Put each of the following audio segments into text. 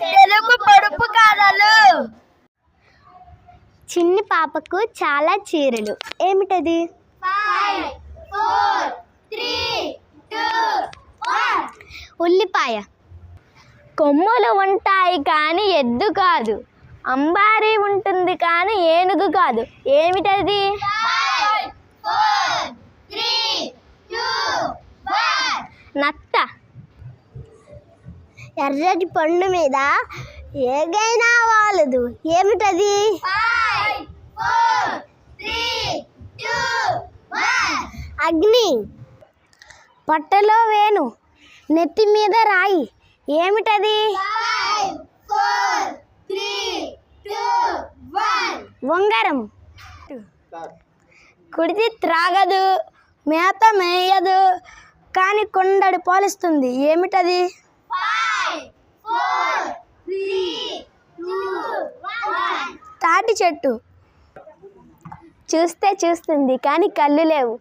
తెలుగు పొడుపు కథలు. చిన్ని పాపకు చాలా చీరలు. ఏమిటది? ఉల్లిపాయ. కొమ్ములు ఉంటాయి కానీ ఎద్దు కాదు. అంబారీ ఉంటుంది కానీ ఏనుగు కాదు. ఏమిటది? నత్త. ఎర్రటి పండు మీద ఏగైనా వాలదు. ఏమిటది? అగ్ని. పొట్టలో వేణు నెత్తి మీద రాయి. ఏమిటది? ఉంగరం. కుడితి త్రాగదు. మేత మేయదు. కానీ కొండడి పోలిస్తుంది. ఏమిటది? తాటి చెట్టు. చూస్తే చూస్తుంది కానీ కళ్ళు లేవు.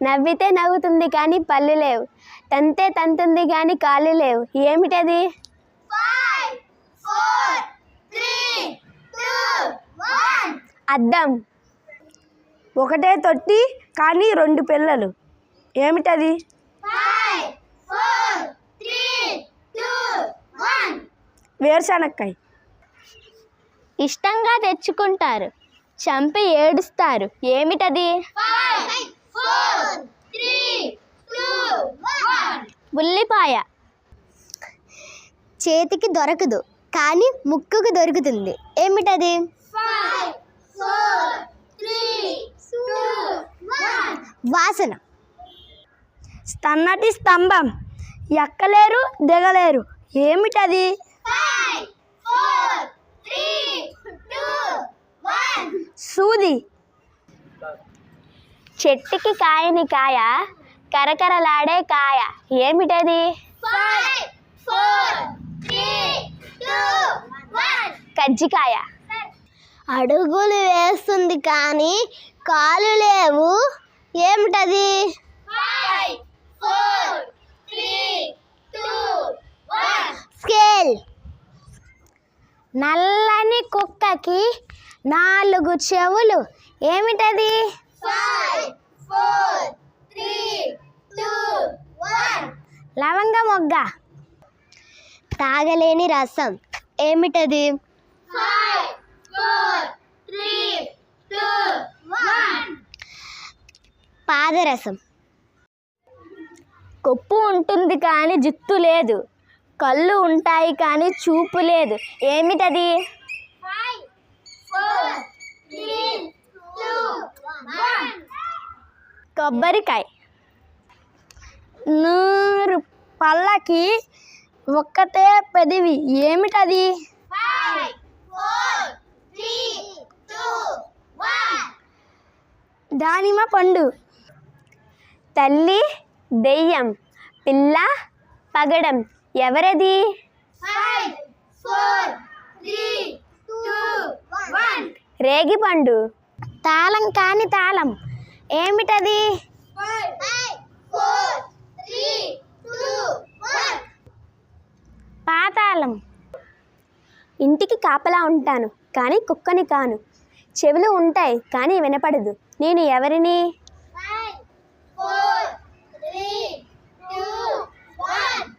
నవ్వితే నవ్వుతుంది కానీ పళ్ళు లేవు. తంతే తంతుంది కానీ కాళ్ళు లేవు. ఏమిటది? అద్దం. ఒకటే తొట్టి కానీ రెండు పిల్లలు. ఏమిటది? వేరుశనక్కాయ. ఇష్టంగా తెచ్చుకుంటారు. చంపి ఏడుస్తారు. ఏమిటది? ఉల్లిపాయ. చేతికి దొరకదు కానీ ముక్కుకు దొరుకుతుంది. ఏమిటది? వాసన. సన్నటి స్తంభం. ఎక్కలేరు దిగలేరు. ఏమిటది? సూది. చెట్టుకి కాయని కాయ కరకరలాడే కాయ. ఏమిటది? కజ్జికాయ. అడుగులు వేస్తుంది కానీ కాలు లేవు. ఏమిటది? స్కేల్. నల్లని కుక్కకి నాలుగు చెవులు. ఏమిటది? లవంగ మొగ్గ. తాగలేని రసం. ఏమిటది? పాదరసం. కొప్పు ఉంటుంది కానీ జుత్తు లేదు. కళ్ళు ఉంటాయి కానీ చూపు లేదు. ఏమిటది? కొబ్బరికాయ. నూరు పళ్ళకి ఒక్కతే పెదివి. ఏమిటది? దానిమ్మ పండు. తల్లి దెయ్యం పిల్ల పగడం. ఎవరది? రేగిపండు. తాళం కాని తాళం. ఏమిటది? పాతాళం. ఇంటికి కాపలా ఉంటాను కానీ కుక్కని కాను. చెవులు ఉంటాయి కానీ వినపడదు. నేను ఎవరిని?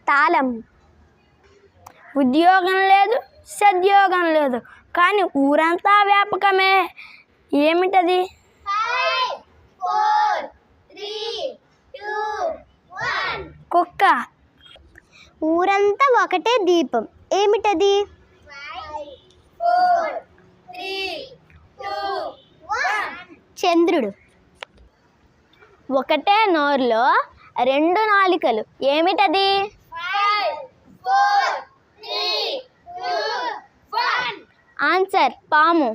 తాళం. ఉద్యోగం లేదు సద్యోగం లేదు. కానీ ఊరంతా వ్యాపకమే. ఏమిటది? కుక్క. ఊరంతా ఒకటే దీపం. ఏమిటది? చంద్రుడు. ఒకటే నోరులో రెండు నాలికలు. ఏమిటది? ஆன்சர் பாமு.